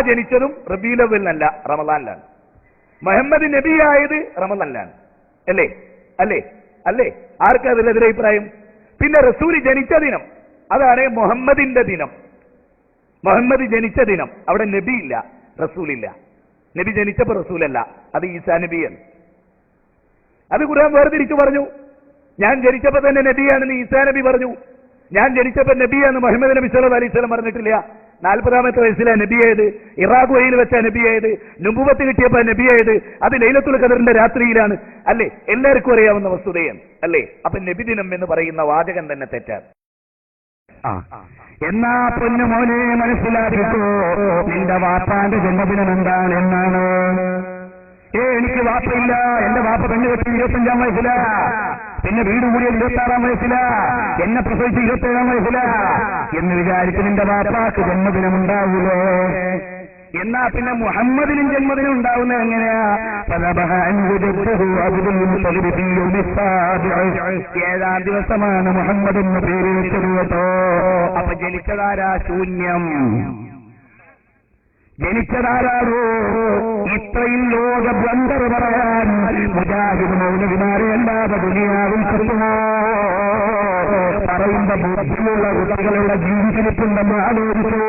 ജനിച്ചതും റബീലവലിനല്ല റമദാനിലാണ്. മുഹമ്മദ് ആയത് റമദാനിലാണ്. അല്ലേ? അല്ലേ? അല്ലേ? ആർക്കാ അതിലെതിരെ അഭിപ്രായം പിന്നെ റസൂൽ ജനിച്ച ദിനം. അതാണ് മുഹമ്മദിന്റെ ദിനം. മുഹമ്മദ് ജനിച്ച ദിനം. അവിടെ നബി ഇല്ല റസൂലില്ല നബി ജനിച്ചപ്പോ റസൂലല്ല അത് ഈസാ നബിയാണ്. അത് ഖുർആൻ വേർതിരിച്ചു പറഞ്ഞു. ഞാൻ ജനിച്ചപ്പോ തന്നെ നബിയാണെന്ന് ഈസാ നബി പറഞ്ഞു. ഞാൻ ജനിച്ചപ്പോ നബിയാണ് മുഹമ്മദ് നബി സല്ലു അലൈഹി സ്വലം പറഞ്ഞിട്ടില്ല. നാൽപ്പതാമത്തെ വയസ്സിലെ നബിയായത് ഇറാഖ് വഴിയിൽ വെച്ച നബി നബിയായത് നുമ്പുവത്ത് കിട്ടിയപ്പോ നബിയായത് അത് ലൈലത്തുൽ കദറിന്റെ രാത്രിയിലാണ്. അല്ലേ? എല്ലാവർക്കും അറിയാവുന്ന വസ്തുതയാണ്. അല്ലേ? അപ്പൊ നബിദിനം എന്ന് പറയുന്ന വാചകം തന്നെ തെറ്റാണ്. എന്നാ പൊന്നു മോനെ മനസ്സിലാക്കിക്കോ. നിന്റെ വാപ്പാന്റെ ജന്മദിനം എന്താണ് എന്നാണ്. ഏ എനിക്ക് വാപ്പയില്ല. എന്റെ വാപ്പ പെണ്ണ് കെട്ടി ഇരുപത്തഞ്ചാം വയസ്സില. പിന്നെ വീട് കൂടിയത് ഇരുപത്തി ആറാം വയസ്സില. എന്നെ പ്രസവിച്ച് ഇരുപത്തേഴാം വയസ്സില. എന്ന് വിചാരിച്ച് നിന്റെ വാപ്പാക്ക് ജന്മദിനം ഉണ്ടാവൂലേ എന്നാ പിന്നെ മുഹമ്മദിനും ജന്മദിനം ഉണ്ടാവുന്ന എങ്ങനെയാ. ഏഴാം ദിവസമാണ് മുഹമ്മദ് എന്ന് പേര് കേട്ടോ. അപ്പൊ ജനിച്ചതാരാ ശൂന്യം? ജനിച്ചതാരാണോ ഇത്രയും ലോക ബ്ലണ്ടർ പറയാൻ മുജാഹിദ് മൗലവിമാരെ അല്ലാതെ ദുനിയാവിൽ കിട്ടുമോ പറയുമ്പോ ബുദ്ധിയുള്ള കുട്ടികളുടെ ജീവിതത്തിലുണ്ടെന്ന് ആലോചിച്ചു.